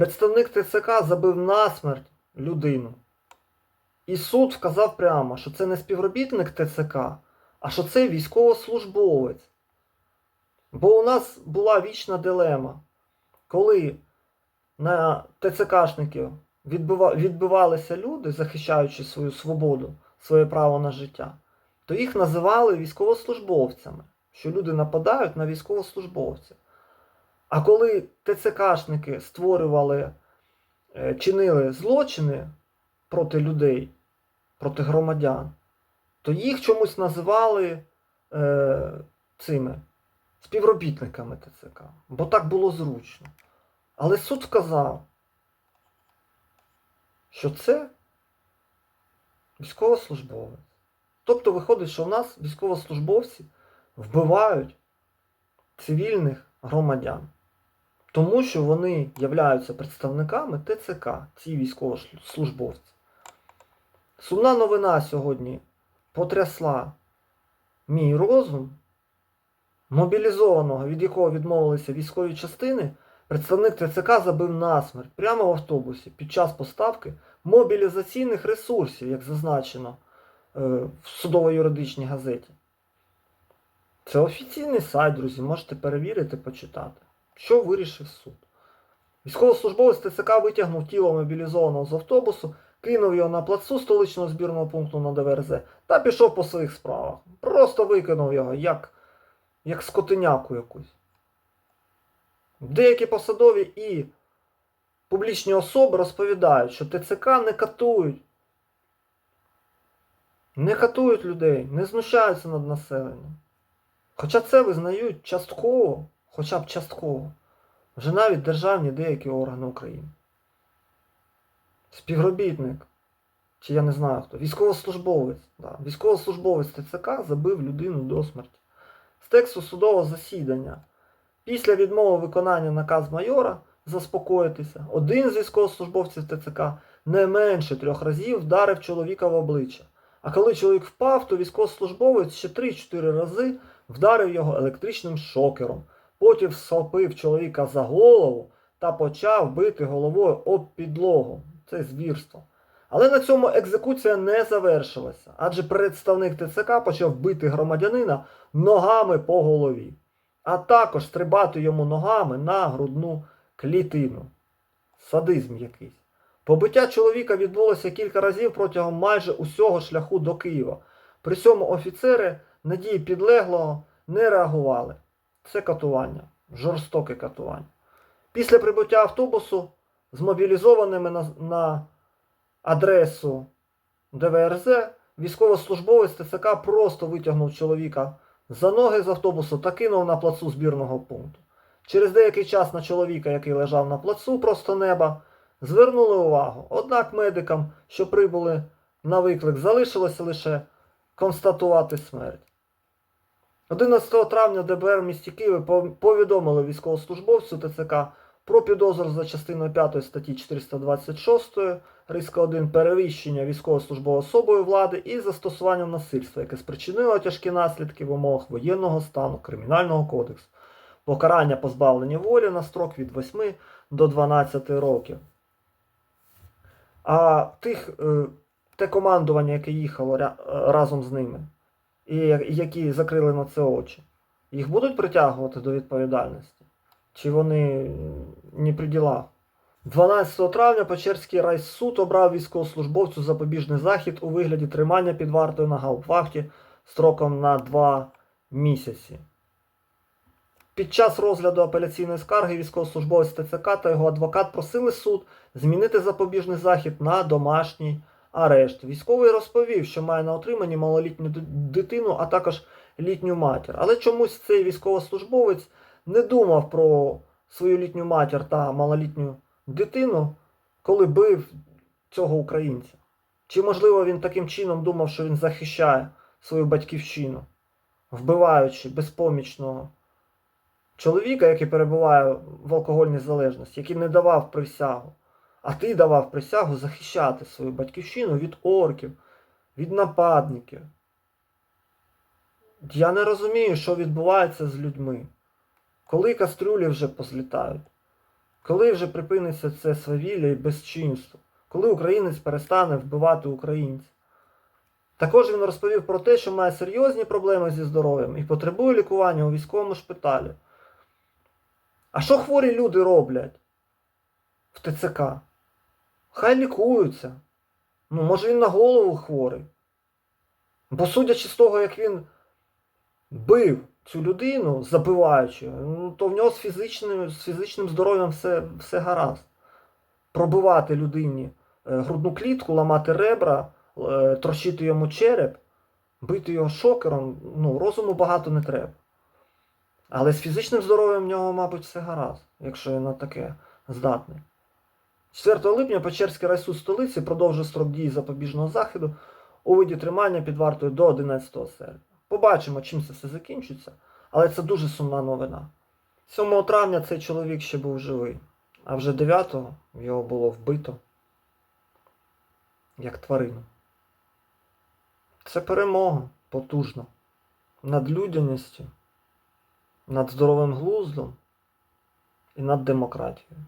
Представник ТЦК забив насмерть людину. І суд вказав прямо, що це не співробітник ТЦК, а що це військовослужбовець. Бо у нас була вічна дилема, коли на ТЦКшників відбивалися люди, захищаючи свою свободу, своє право на життя, то їх називали військовослужбовцями, що люди нападають на військовослужбовців. А коли ТЦКшники створювали, е, чинили злочини проти людей, проти громадян, то їх чомусь називали е, цими співробітниками ТЦК, бо так було зручно. Але суд сказав, що це військовослужбовець. Тобто виходить, що в нас військовослужбовці вбивають цивільних громадян, тому що вони являються представниками ТЦК, ці військовослужбовці. Сумна новина сьогодні потрясла мій розум. Мобілізованого, від якого відмовилися військові частини, представник ТЦК забив насмерть прямо в автобусі під час поставки мобілізаційних ресурсів, як зазначено е, в судово-юридичній газеті. Це офіційний сайт, друзі, можете перевірити, почитати. Що вирішив суд? Військовослужбовець ТЦК витягнув тіло мобілізованого з автобусу, кинув його на плацу столичного збірного пункту на ДВРЗ та пішов по своїх справах. Просто викинув його, як, як скотиняку якусь. Деякі посадові і публічні особи розповідають, що ТЦК не катують. Не катують людей, не знущаються над населенням. Хоча це визнають частково, хоча б частково, вже навіть державні деякі органи України. Співробітник, чи я не знаю хто, військовослужбовець. Да. Військовослужбовець ТЦК забив людину до смерті. З тексту судового засідання. Після відмови виконання наказ майора заспокоїтися, один з військовослужбовців ТЦК не менше трьох разів вдарив чоловіка в обличчя. А коли чоловік впав, то військовослужбовець ще 3-4 рази вдарив його електричним шокером. Потім схопив чоловіка за голову та почав бити головою об підлогу. Це звірство. Але на цьому екзекуція не завершилася, адже представник ТЦК почав бити громадянина ногами по голові, а також стрибати йому ногами на грудну клітину. Садизм якийсь. Побиття чоловіка відбулося кілька разів протягом майже усього шляху до Києва. При цьому офіцери на дії підлеглого не реагували. Це катування, жорстоке катування. Після прибуття автобусу з мобілізованими на, на адресу ДВРЗ військовослужбовець ТЦК просто витягнув чоловіка за ноги з автобусу та кинув на плацу збірного пункту. Через деякий час на чоловіка, який лежав на плацу просто неба, звернули увагу. Однак медикам, що прибули на виклик, залишилося лише констатувати смерть. 11 травня ДБР в місті Києві пов- повідомили військовослужбовцю ТЦК про підозру за частиною 5 статті 426 риска 1 перевищення військовослужбовою особою влади і застосуванням насильства, яке спричинило тяжкі наслідки в умовах воєнного стану Кримінального кодексу, покарання позбавлення волі на строк від 8 до 12 років. А тих, е, те командування, яке їхало разом з ними, і які закрили на це очі, їх будуть притягувати до відповідальності? Чи вони не при ділах? 12 травня Печерський райсуд обрав військовослужбовцю запобіжний захід у вигляді тримання під вартою на гаупвахті строком на 2 місяці. Під час розгляду апеляційної скарги військовослужбовець ТЦК та його адвокат просили суд змінити запобіжний захід на домашній арешт. Військовий розповів, що має на отриманні малолітню дитину, а також літню матір. Але чомусь цей військовослужбовець не думав про свою літню матір та малолітню дитину, коли бив цього українця. Чи, можливо, він таким чином думав, що він захищає свою батьківщину, вбиваючи безпомічного чоловіка, який перебуває в алкогольній залежності, який не давав присягу. А ти давав присягу захищати свою батьківщину від орків, від нападників. Я не розумію, що відбувається з людьми. Коли кастрюлі вже позлітають. Коли вже припиниться це свавілля і безчинство? Коли українець перестане вбивати українців? Також він розповів про те, що має серйозні проблеми зі здоров'ям і потребує лікування у військовому шпиталі. А що хворі люди роблять в ТЦК? Хай лікуються. Ну, може він на голову хворий. Бо судячи з того, як він бив цю людину, забиваючи, ну, то в нього з фізичним, з фізичним здоров'ям все, все гаразд. Пробивати людині е, грудну клітку, ламати ребра, е, трощити йому череп, бити його шокером, ну, розуму багато не треба. Але з фізичним здоров'ям в нього, мабуть, все гаразд, якщо він на таке здатний. 4 липня Печерський райсуд столиці продовжує строк дії запобіжного заходу у виді тримання під вартою до 11 серпня. Побачимо, чим це все закінчиться, але це дуже сумна новина. 7 травня цей чоловік ще був живий, а вже 9-го його було вбито як тварину. Це перемога потужна над людяністю, над здоровим глуздом і над демократією.